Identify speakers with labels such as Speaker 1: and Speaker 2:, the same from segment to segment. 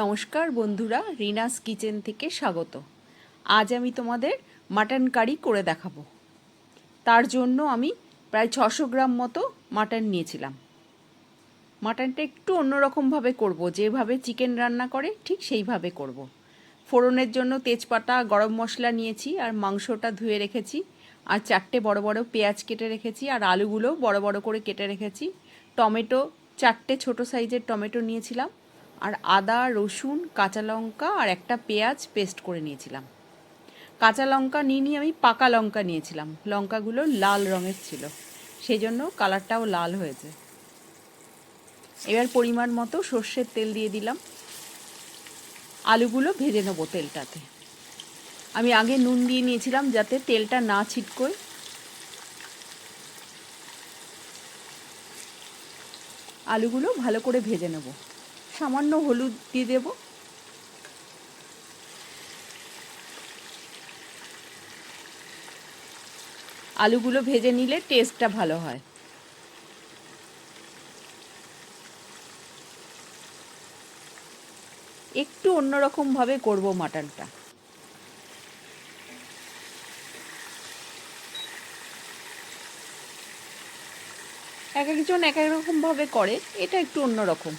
Speaker 1: নমস্কার বন্ধুরা, রিনাস কিচেন থেকে স্বাগত। আজ আমি তোমাদের মাটন কারি করে দেখাবো। তার জন্য আমি প্রায় ছশো গ্রাম মতো মাটন নিয়েছিলাম। মাটনটা একটু অন্যরকমভাবে করব, যেভাবে চিকেন রান্না করে ঠিক সেইভাবে করব। ফোড়নের জন্য তেজপাতা, গরম মশলা নিয়েছি, আর মাংসটা ধুয়ে রেখেছি, আর চারটে বড় বড় পেঁয়াজ কেটে রেখেছি, আর আলুগুলো বড় বড় করে কেটে রেখেছি। টমেটো, চারটে ছোট সাইজের টমেটো নিয়েছিলাম আর আদা, রসুন, কাঁচা লঙ্কা আর একটা পেঁয়াজ পেস্ট করে নিয়েছিলাম। কাঁচা লঙ্কা নিয়ে নিয়ে আমি পাকা লঙ্কা নিয়েছিলাম। লঙ্কাগুলো লাল রঙের ছিল। সেই জন্য কালারটাও লাল হয়েছে। এবার পরিমাণ মতো সর্ষের তেল দিয়ে দিলাম। আলুগুলো ভেজে নেব তেলটাতে। আমি আগে নুন দিয়ে নিয়েছিলাম যাতে তেলটা না ছিটকোয়। আলুগুলো ভালো করে ভেজে নেব। সামান্য হলুদ দিয়ে দেব। আলুগুলো ভেজে নিলে টেস্টটা ভালো হয়। একটু অন্যরকমভাবে করব মাটনটা। এক একজন এক এক রকমভাবে করে, এটা একটু অন্যরকম।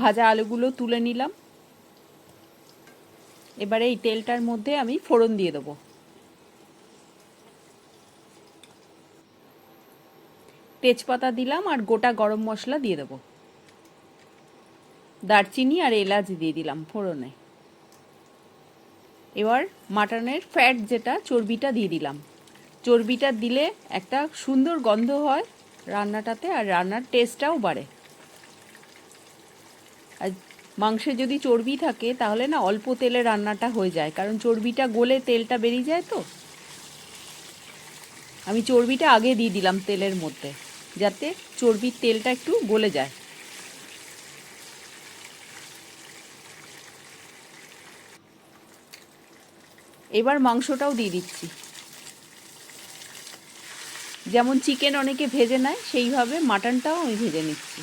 Speaker 1: ভাজা আলুগুলো তুলে নিলাম। এবারে এই তেলটার মধ্যে আমি ফোড়ন দিয়ে দেবো। তেজপাতা দিলাম আর গোটা গরম মশলা দিয়ে দেবো। দারচিনি আর এলাচ দিয়ে দিলাম ফোড়নে। এবার মাটনের ফ্যাট যেটা, চর্বিটা দিয়ে দিলাম। চর্বিটা দিলে একটা সুন্দর গন্ধ হয় রান্নাটাতে আর রান্নার টেস্টটাও বাড়ে। মাংসে যদি চর্বি থাকে, তাহলে না অল্প তেলে রান্নাটা হয়ে যায়। কারণ চর্বিটা গলে তেলটা বেরিয়ে যায় তো। আমি চর্বিটা আগে দিয়ে দিলাম তেলের মধ্যে, যাতে চর্বির তেলটা একটু গলে যায়। এবার মাংসটাও দিয়ে দিচ্ছি। যেমন চিকেন অনেকে ভেজে নেয়, সেইভাবে মাটনটাও আমি ভেজে নিচ্ছি।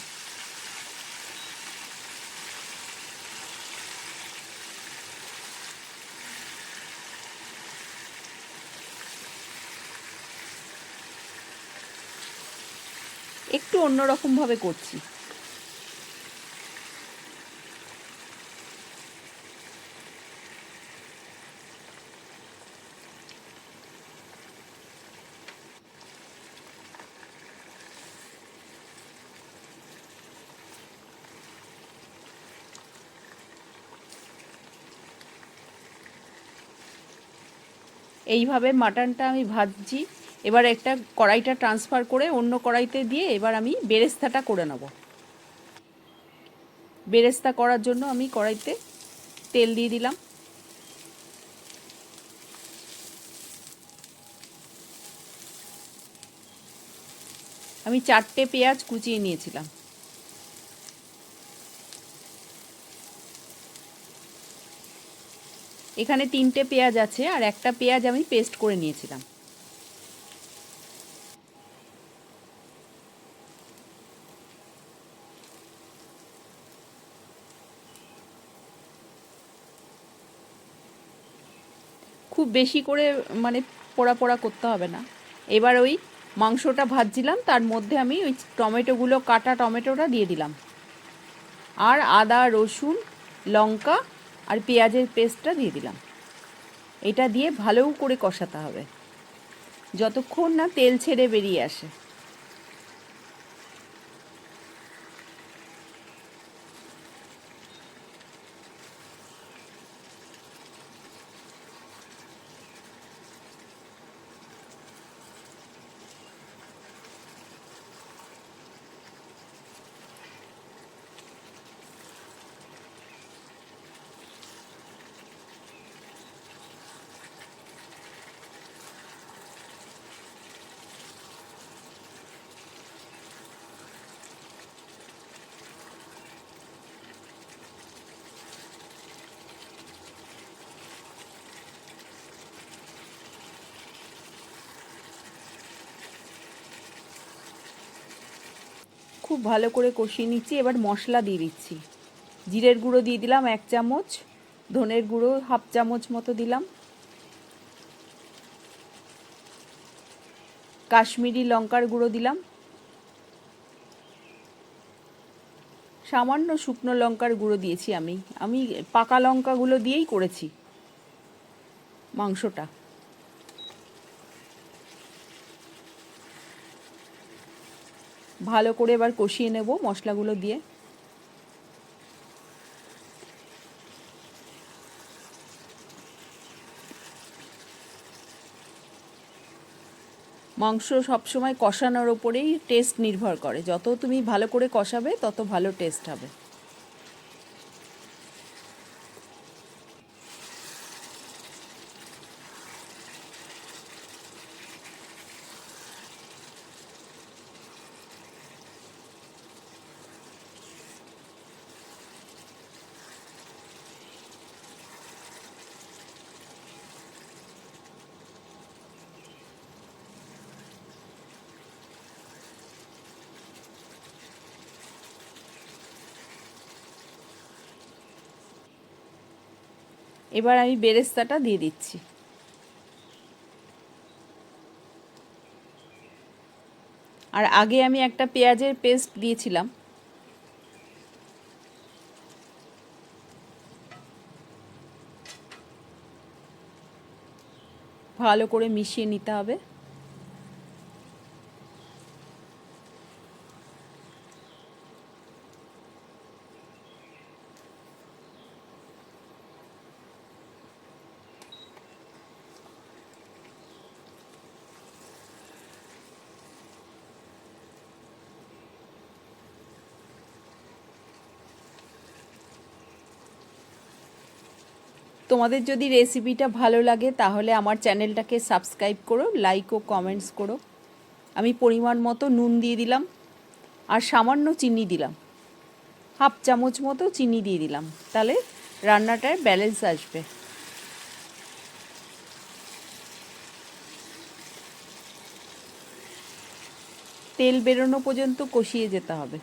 Speaker 1: একটু অন্যরকমভাবে করছি। এইভাবে মাটনটা আমি ভাজছি। এবার একটা কড়াইটা ট্রান্সফার করে অন্য কড়াইতে দিয়ে এবার আমি বেরেস্তাটা করে নেব। বেরেস্তা করার জন্য আমি কড়াইতে তেল দিয়ে দিলাম। আমি চারটে পেঁয়াজ কুচিয়ে নিয়েছিলাম। এখানে তিনটে পেঁয়াজ আছে আর একটা পেঁয়াজ আমি পেস্ট করে নিয়েছিলাম। খুব বেশি করে মানে পোড়া পোড়া করতে হবে না। এবার ওই মাংসটা ভাজছিলাম, তার মধ্যে আমি ওই টমেটোগুলো, কাটা টমেটোটা দিয়ে দিলাম। আর আদা, রসুন, লঙ্কা আর পেঁয়াজের পেস্টটা দিয়ে দিলাম। এটা দিয়ে ভালো করে কষাতে হবে। যতক্ষণ না তেল ছেড়ে বেরিয়ে আসে। খুব ভালো করে কষিয়ে নিচ্ছি। এবার মশলা দিয়ে দিচ্ছি। জিরের গুঁড়ো দিয়ে দিলাম এক চামচ, ধনের গুঁড়ো হাফ চামচ মতো দিলাম। কাশ্মীরি লঙ্কার গুঁড়ো দিলাম। সামান্য শুকনো লঙ্কার গুঁড়ো দিয়েছি আমি। আমি পাকা লঙ্কাগুলো দিয়েই করেছি মাংসটা। ভালো করে এবার কষিয়ে নেব মশলাগুলো দিয়ে। মাংস সবসময় কষানোর ওপরেই টেস্ট নির্ভর করে। যত তুমি ভালো করে কষাবে, তত ভালো টেস্ট হবে। এবার আমি বেরেস্তাটা দিয়ে দিচ্ছি। আর আগে আমি একটা পেঁয়াজের পেস্ট দিয়েছিলাম। ভালো করে মিশিয়ে নিতে হবে। তোমাদের যদি রেসিপিটা ভালো লাগে, তাহলে আমার চ্যানেলটাকে সাবস্ক্রাইব করো লাইক ও কমেন্টস করো। আমি পরিমাণ মতো নুন দিয়ে দিলাম, আর সামান্য চিনি দিলাম। হাফ চামচ মতো চিনি দিয়ে দিলাম। তাহলে রান্নাটায় ব্যালেন্স আসবে। তেল বেরোনো পর্যন্ত কষিয়ে যেতে হবে।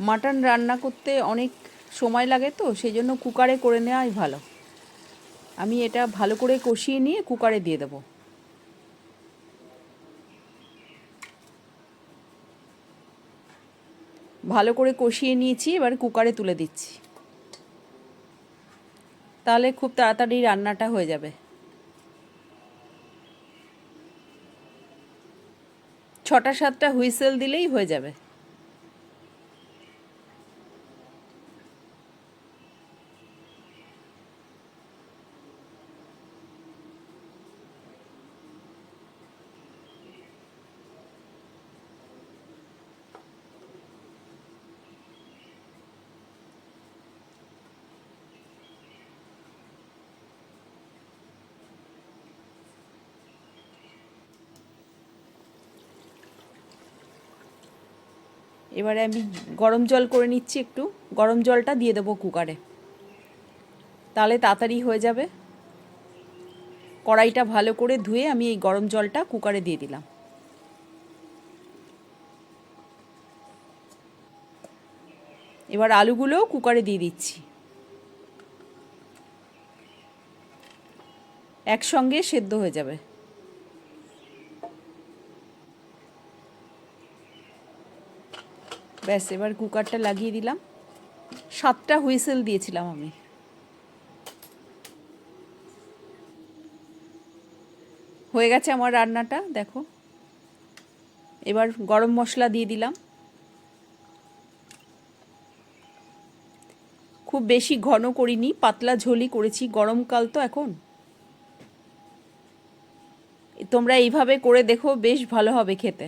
Speaker 1: মাটন রান্না করতে অনেক সময় লাগে তো, সেই জন্য কুকারে করে নেওয়াই ভালো। আমি এটা ভালো করে কষিয়ে নিয়ে কুকারে দিয়ে দেবো। ভালো করে কষিয়ে নিয়েছি, এবার কুকারে তুলে দিচ্ছি। তাহলে খুব তাড়াতাড়ি রান্নাটা হয়ে যাবে। ছটা সাতটা হুইসেল দিলেই হয়ে যাবে। এবারে আমি গরম জল করে নিচ্ছি একটু। গরম জলটা দিয়ে দেবো কুকারে। তাহলে তাড়াতাড়ি হয়ে যাবে। কড়াইটা ভালো করে ধুয়ে আমি এই গরম জলটা কুকারে দিয়ে দিলাম। এবার আলুগুলোও কুকারে দিয়ে দিচ্ছি। একসঙ্গে সেদ্ধ হয়ে যাবে। ব্যাস, এবার কুকারটা লাগিয়ে দিলাম। সাতটা হুইসেল দিয়েছিলাম আমি। হয়ে গেছে আমার রান্নাটা, দেখো। এবার গরম মশলা দিয়ে দিলাম। খুব বেশি ঘন করিনি, পাতলা ঝোলই করেছি গরমকাল তো এখন। তোমরা এইভাবে করে দেখো, বেশ ভালো হবে খেতে।